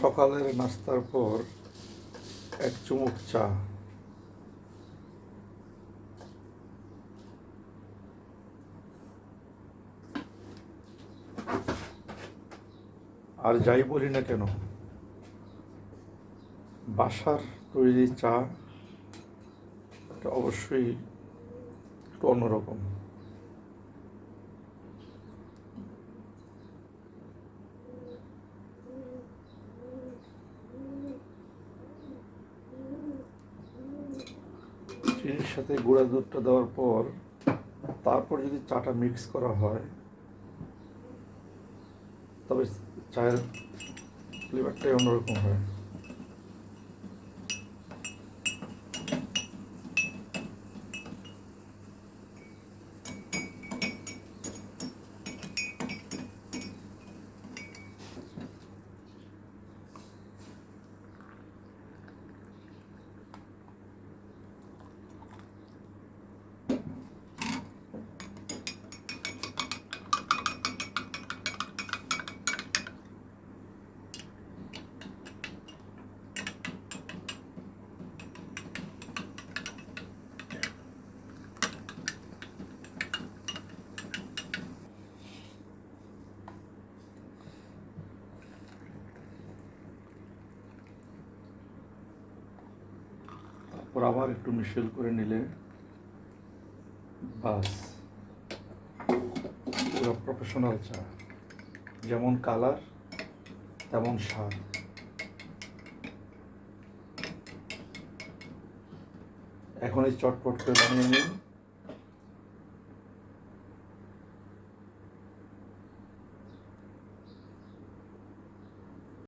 সকালের নাস্তার পর এক চুমুক চা। আর যাই বলি না কেন, বাসার তৈরি চা অবশ্যই একটু অন্যরকম। চিনির সাথে গুঁড়া দুধটা দেওয়ার পর, তারপর যদি চাটা মিক্স করা হয়, তবে চায়ের ফ্লেভারটাই অন্যরকম হয়। তারপর আবার একটু মিশেল করে নিলে বাস। পুরো প্রফেশনাল চা। যেমন কালার তেমন স্বাদ। এখন এই চটপট করে বানিয়ে নিন।